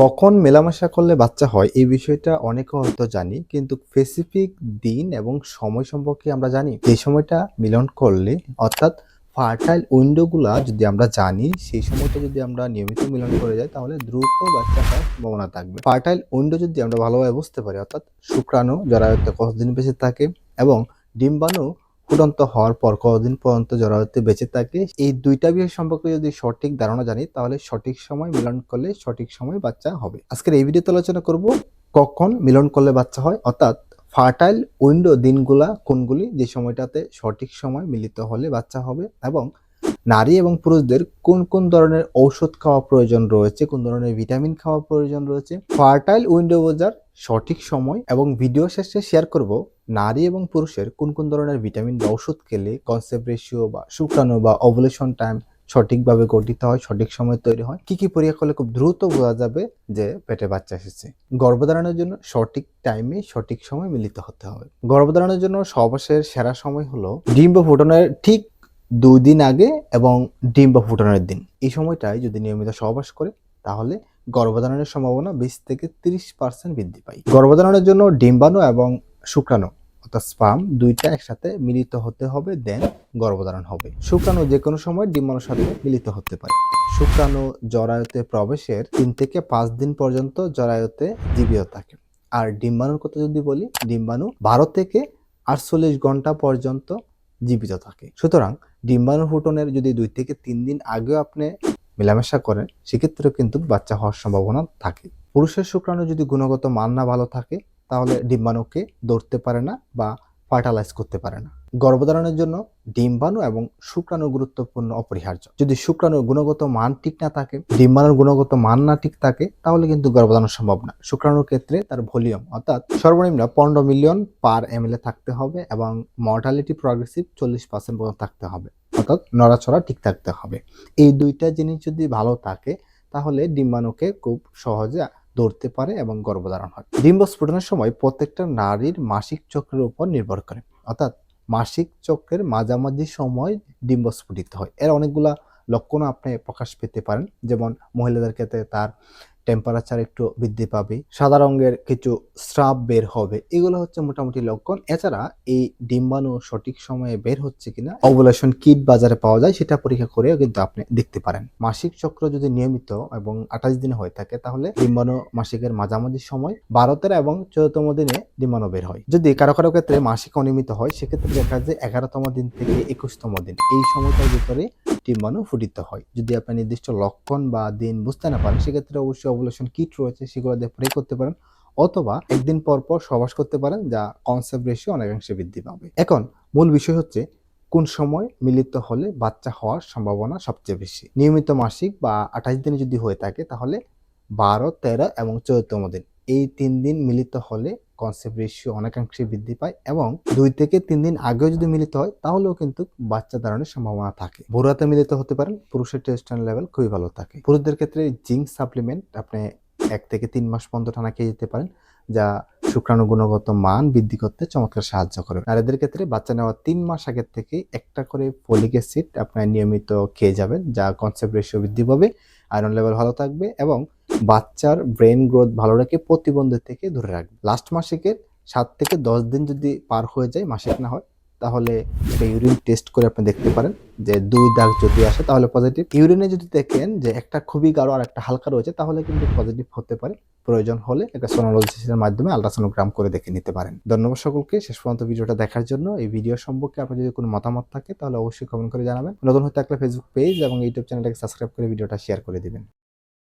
কখন মেলামেশা করলে বাচ্চা হয়, এই বিষয়টা অনেকে হয়তো জানি, কিন্তু স্পেসিফিক দিন এবং সময় সম্পর্কে আমরা জানি। যে সময়টা মিলন করলে, অর্থাৎ ফার্টাইল উইন্ডোগুলা যদি আমরা জানি, সেই সময়টা যদি আমরা নিয়মিত মিলন করে যাই, তাহলে দ্রুত বাচ্চা হওয়ার সম্ভাবনা থাকবে। ফার্টাইল উইন্ডো যদি আমরা ভালোভাবে বুঝতে পারি, অর্থাৎ শুক্রাণু জরায়ুতে কতদিন বেঁচে থাকে এবং ডিম্বাণু ফুটন্ত হওয়ার পর, কতদিন পর্যন্ত জরায়ুতে বেঁচে থাকে, এই দুইটা বিষয় সম্পর্কে যদি সঠিক ধারণা জানি, তাহলে সঠিক সময় মিলন করলে সঠিক সময় বাচ্চা হবে। আজকের এই ভিডিওতে আলোচনা করব কখন মিলন করলে বাচ্চা হয়, অর্থাৎ ফার্টাইল উইন্ডো দিনগুলা কোনগুলি, যে সময়টাতে সঠিক সময় মিলিত হলে বাচ্চা হবে, এবং নারী এবং পুরুষদের কোন কোন ধরনের ঔষধ খাওয়া প্রয়োজন রয়েছে, কোন ধরনের ভিটামিন খাওয়া প্রয়োজন রয়েছে। ফার্টাইল উইন্ডো বোঝার সঠিক সময় এবং ভিডিও শেষে শেয়ার করব নারী এবং পুরুষের কোন কোন ধরনের ভিটামিন বা ওষুধ খেলে কনসেপ্ট রেশিও বা শুক্রাণু বা অবলেশন টাইম সঠিকভাবে গঠিত হয়, সঠিক সময় তৈরি হয়, কি কি পরীক্ষা করলে খুব দ্রুত বোঝা যাবে যে পেটে বাচ্চা এসেছে? গর্ভধারণের জন্য সঠিক টাইমে সঠিক সময় মিলিত হতে হবে। গর্ভধারণের জন্য সর্বশেষ সেরা সময় হলো ডিম্ব ফুটনের ঠিক দুই দিন আগে এবং ডিম্ব ফুটনের দিন। এই সময়টায় যদি নিয়মিত সহবাস করে তাহলে গর্ভধারণের সম্ভাবনা বিশ থেকে তিরিশ পার্সেন্ট বৃদ্ধি পায়। গর্ভধারণের জন্য ডিম্বাণু এবং শুক্রাণু, অর্থাৎ স্পাম, দুইটা একসাথে মিলিত হতে হবে, দেন গর্ভধারণ হবে। শুক্রাণু যে কোনো সময় ডিম্বাণুর সাথে মিলিত হতে পারে। শুক্রাণু জরায়ুতে প্রবেশের তিন থেকে পাঁচ দিন পর্যন্ত জরায়ুতে জীবিত থাকে। আর ডিম্বাণুর কথা যদি বলি, ডিম্বাণু বারো থেকে আটচল্লিশ ঘণ্টা পর্যন্ত জীবিত থাকে। সুতরাং ডিম্বাণু ফুটনের যদি দুই থেকে তিন দিন আগেও আপনি মেলামেশা করেন সেক্ষেত্রেও কিন্তু বাচ্চা হওয়ার সম্ভাবনা থাকে। পুরুষের শুক্রাণু যদি গুণগত মান না ভালো থাকে, তাহলে ডিম্বাণুকে ধরতে পারে না বা ফার্টালাইজ করতে পারে না। গর্ভধারণের জন্য ডিম্বাণু এবং শুক্রাণু গুরুত্বপূর্ণ অপরিহার্য। যদি শুক্রাণুর গুণগত মান ঠিক না থাকে ডিম্বাণুর গুণগত মান না ঠিক থাকে, তাহলে কিন্তু গর্ভধারণ সম্ভব না। শুক্রাণুর ক্ষেত্রে তার ভলিউম, অর্থাৎ সর্বনিম্ন পনেরো মিলিয়ন পার এম থাকতে হবে এবং মর্টালিটি প্রগ্রেসিভ চল্লিশ পার্সেন্ট পর্যন্ত থাকতে হবে। অর্থাৎ নড়াচড়া ঠিক থাকতে হবে। এই দুইটা জিনিস যদি ভালো থাকে, তাহলে ডিম্বাণুকে খুব সহজে ধরতে পারে এবং গর্ভধারণ হয়। ডিম্ব স্ফুটনের সময় প্রত্যেকটা নারীর মাসিক চক্রের উপর নির্ভর করে। অর্থাৎ মাসিক চক্রের মাঝামাঝি সময় ডিম্ব স্ফুটিত হয়। এর অনেকগুলা লক্ষণ আপনি প্রকাশ পেতে পারেন। যেমন মহিলাদের ক্ষেত্রে তার টেম্পারেচার একটু বৃদ্ধি পাবে, সাদা রঙের কিছু স্রাব বের হবে, এগুলো হচ্ছে মোটামুটি লক্ষণ। এছাড়া এই ডিম্বাণু সঠিক সময়ে বের হচ্ছে কিনা অবলেশন কিট বাজারে পাওয়া যায়, সেটা পরীক্ষা করেও কিন্তু আপনি দেখতে পারেন। মাসিক চক্র যদি নিয়মিত এবং আঠাশ দিনে হয়ে থাকে, তাহলে ডিম্বাণু মাসিকের মাঝামাঝি সময়, বারো, তেরো এবং চৌদ্দতম দিনে ডিম্বাণু বের হয়। যদি কারও কারও ক্ষেত্রে মাসিক অনিয়মিত হয়, সেক্ষেত্রে দেখা যায় এগারোতম দিন থেকে একুশতম দিন। এই সময়টার ভিতরে ডিম্বাণু ফুটিত হয়। যদি আপনি নির্দিষ্ট লক্ষণ বা দিন বুঝতে না পারেন, সেক্ষেত্রে অবশ্যই ওভুলেশন কিট রয়েছে, সেগুলো দিয়ে প্রে করতে পারেন অথবা একদিন পর পর সবাস করতে পারেন, যা কনসেপ্ট রেশিও অনেকাংশে বৃদ্ধি পাবে। এখন মূল বিষয় হচ্ছে, কোন সময় মিলিত হলে বাচ্চা হওয়ার সম্ভাবনা সবচেয়ে বেশি? নিয়মিত মাসিক বা আঠাশ দিনে যদি হয়ে থাকে, তাহলে বারো, তেরো এবং চৌদ্দতম দিন। এই তিন দিন মিলিত হলে কনসেপ্ট রেশিও অনেকাংশে বৃদ্ধি পায় এবং দুই থেকে তিন দিন আগেও যদি মিলিত হয়, তাহলেও কিন্তু বাচ্চা ধারণের সম্ভাবনা থাকে। ভোরাতে মিলিত হতে পারেন, পুরুষের টেস্টন লেভেল খুবই ভালো থাকে। পুরুষদের ক্ষেত্রে জিঙ্ক সাপ্লিমেন্ট আপনি এক থেকে তিন মাস পর্যন্ত টানা খেয়ে যেতে পারেন, যা শুক্রাণু গুণগত মান বৃদ্ধি করতে চমৎকার সাহায্য করে। নারীদের ক্ষেত্রে বাচ্চা নেওয়ার তিন মাস আগের থেকে একটা করে ফলিক অ্যাসিড আপনার নিয়মিত খেয়ে যাবেন, যা কনসেপ্ট রেশিও বৃদ্ধি পাবে আয়রন লেভেল ভালো থাকবে এবং বাচ্চার ব্রেন গ্রোথ ভালো রেখে প্রতিবন্ধের থেকে ধরে রাখবে। লাস্ট মাসিকের সাত থেকে দশ দিন যদি পার হয়ে যায়, মাসিক না হয়, তাহলে একটা ইউরিন টেস্ট করে আপনি দেখতে পারেন যে দুই দাগ যদি আসে, তাহলে পজিটিভ ইউরিনে যদি দেখেন যে একটা খুবই গাঢ় আর একটা হালকা রয়েছে, তাহলে কিন্তু পজিটিভ হতে পারে। প্রয়োজন হলে একটা সোনোলজিস্টের মাধ্যমে আলট্রাসোনোগ্রাম করে দেখে নিতে পারেন। ধন্যবাদ সকলকে শেষ পর্যন্ত ভিডিওটা দেখার জন্য। এই ভিডিও সম্পর্কে আপনার যদি কোনো মতামত থাকে, তাহলে অবশ্যই কমেন্ট করে জানাবেন। নতুন হতে থাকলে ফেসবুক পেজ এবং ইউটিউব চ্যানেলটাকে সাবস্ক্রাইব করে ভিডিওটা শেয়ার করে দিবেন।